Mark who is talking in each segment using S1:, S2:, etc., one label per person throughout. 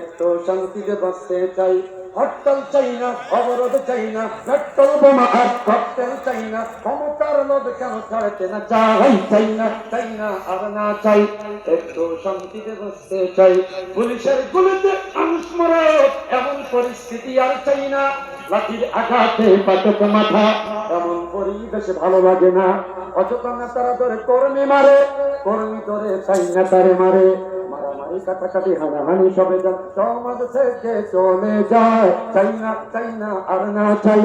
S1: একটু শান্তিতে বাঁচতে চাই। হরতাল চাই না, অবরোধ চাই না, পেট্রোল বোমা আর ককটেল চাই না, ক্ষমতার লোভ কেন ছাড়তে না চাই চাই না চাই না আর না চাই। একটু শান্তিতে চাই। পুলিশের গুলিতে মানুষ মরে, এমন পরিস্থিতি আর চাই না। লাঠির আঘাতে পাটক মাথা, এমন পরিবেশ ভালো লাগে না। অযথা নেতারা ধরে কর্মী মারে, কর্মী ধরে চাই নেতারে মারে। হানাহানি সবে যান সমাজ থেকে চলে যায়। চাই না চাই না, আর না চাই,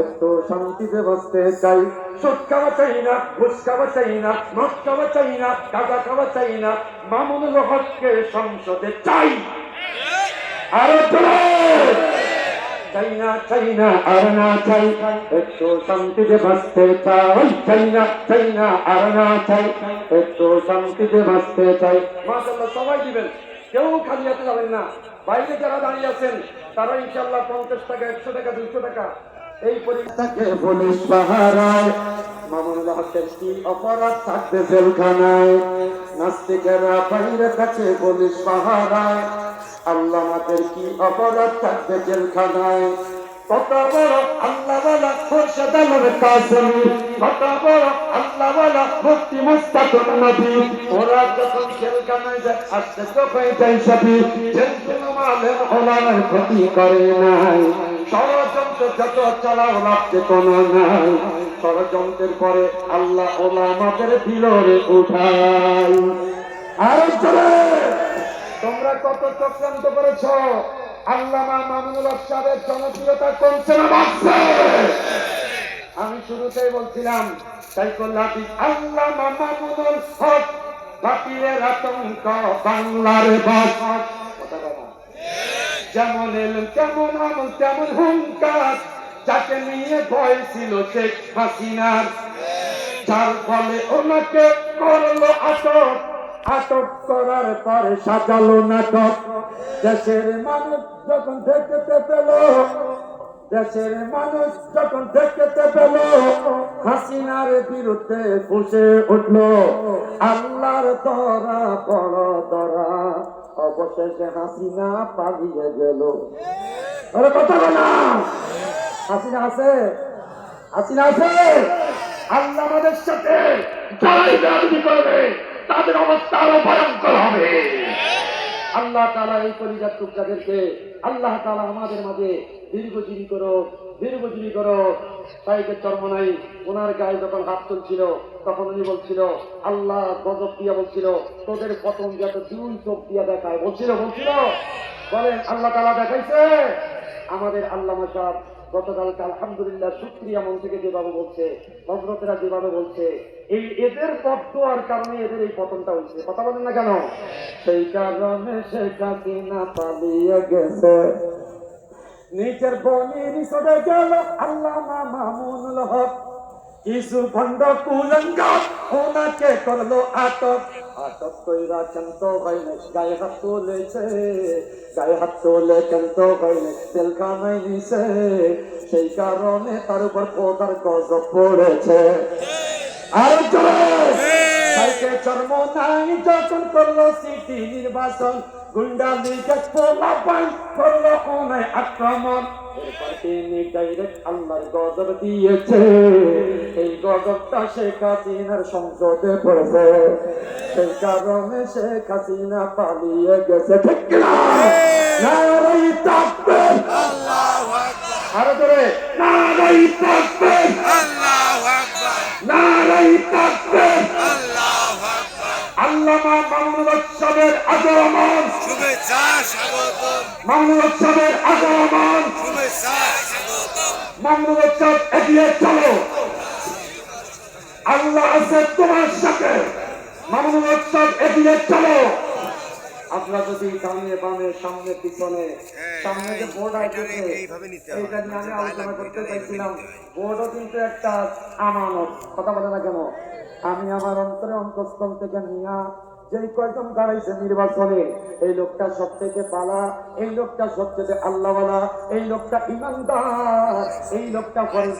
S1: এত শান্তিতে বসতে চাই। সুদ খাওয়া চাই না, ঘুষ খাওয়া চাই না, মদ খাওয়া চাই না, গাঁজা খাওয়া চাই না, মামুনুল হককে সংসদে চাই। আরও চাই কেউ খালি না। বাইরে যারা দাঁড়িয়ে আছেন, তারা ইনশাল্লাহ পঞ্চাশ টাকা, একশো টাকা, দুইশো টাকা। এই পরীক্ষাকে পুলিশ পাহারায়। মামুনুল হকের কি অপরাধ থাকবে জেলখানায়? নাস্তিকেরা বাইরে কাছে পুলিশ পাহারায়। আল্লাহ আমাদের কি অপরাধ থাকবে জেলখানায়? কত বড় আল্লাহ বলা খোরশেদ আলম কাসেমি কত বড় আল্লাহ বলা মুফতি মুস্তাকুর নবী, ওরা যখন জেলখানায় যায়, আস্তে চোখে যায় সবই জেল মালের ওলার ক্ষতি করে নাই। ষড়যন্ত্র যত চালাও লাভতে কোনো নাই। ষড়যন্ত্রের পরে আল্লাহ ওলা আমাদের দিলরে উঠাই আর চলে তোমরা কত চক্রান্ত করেছ? আল্লামা মামুনুল সাহেবের জনপ্রিয়তা কমছে না বাড়ছে? আমি শুরুতেই বলছিলাম, তাই করলাম আল্লামা মামুনুল হক আতঙ্ক বাংলার যেমন এলেন আমল, তেমন হুঙ্কার, যাকে নিয়ে ভয় ছিল শেখ হাসিনার। যার ফলে ওনাকে করল আটক। আটক করার পরে সাজালো নাটক। দেশের মানুষ যখন দেখতে পেল, দেশের মানুষ যখন দেখতে পেল, হাসিনার বিরুদ্ধে ফুসে উঠল। আল্লাহর দরা বড় দরা অবশেষে হাসিনা পালিয়ে গেল। কথা বলা হাসিনা আছে? হাসিনা আছে? আল্লাহ আমাদের সাথে করবে। তাদের অবস্থা আরও ভয়ঙ্কর হবে। আল্লাহ তালা এই পরিজাত টুকরাদেরকে আল্লাহ তালা আমাদের মাঝে দীর্ঘজীবী করো দীর্ঘজীবী করো। তাইকে চর্ম নাই ওনার গায়ে যখন হাত তুলছিল তখন উনি বলছিল আল্লাহ গজব দিয়া বলছিল তোদের পতন যাতে দুই চোখ দিয়া দেখায়। বলছিল বলছিল। বলেন আল্লাহ তালা দেখাইছে? আমাদের আল্লাহ সাহেব গতকালকে আলহামদুলিল্লাহ সুপ্রিয়া মন থেকে যেভাবে বলছে হজরতেরা যেভাবে বলছে, এই এদের পথ আর কারণে এদের এই পতনটা হয়েছে। কথা বলেন না কেন? সেই কারণে সে না পালিয়ে গেছে। নিচের বনি নিচে গেল আল্লাহ মামুনুল হক। কিছু ভণ্ড কুলঙ্গ, ওনাকে করল আটক। আটক কইরা কেন্ত হইলে গায়ে হাত তুলেছে। গায়ে হাত তুলে কেন্ত হইলে তেলখানায় নিছে। সেই কারণে তার উপর কোদার গজব পড়েছে। আর চলে নাই যখন করল সিটি নির্বাচন গুন্ডা লিগে পোলা করল অনেক আক্রমণ। এরপর তিনি ডাইরেক্ট আল্লাহর গজব দিয়েছে। এই গজবটা শেখ হাসিনার সংসদে পড়েছে। সেই কারণে শেখ হাসিনা পালিয়ে গেছে। ঠিক তাকবীর আরও ধরে নারাই নারাই আল্লামা মামুনুল সাহেবের আগমন।
S2: শুভেচ্ছা স্বাগতম।
S1: মামুনুল সাহেবের আগমন।
S2: শুভেচ্ছা স্বাগতম।
S1: মামুনুল সাহেব এগিয়ে চলো। আল্লাহ আছে তোমার সাথে। মামুনুল সাহেব এগিয়ে চলো। আপনারা যদি ডানে বামে সামনে পিছনে সামনে যে বোর্ড
S2: হবে।
S1: এইটা নিয়ে আমি আলোচনা করতে চাইছিলাম। বোর্ডও কিন্তু একটা আমানত। কথা বলে না কেন? আমি আমার অন্তরে অন্তঃস্থল থেকে নিয়া যেই কয়জন দাঁড়াইছে নির্বাচনে, এই লোকটা সব থেকে পালা, এই লোকটা সব থেকে আল্লাহওয়ালা, এই লোকটা ইমানদার, এই লোকটা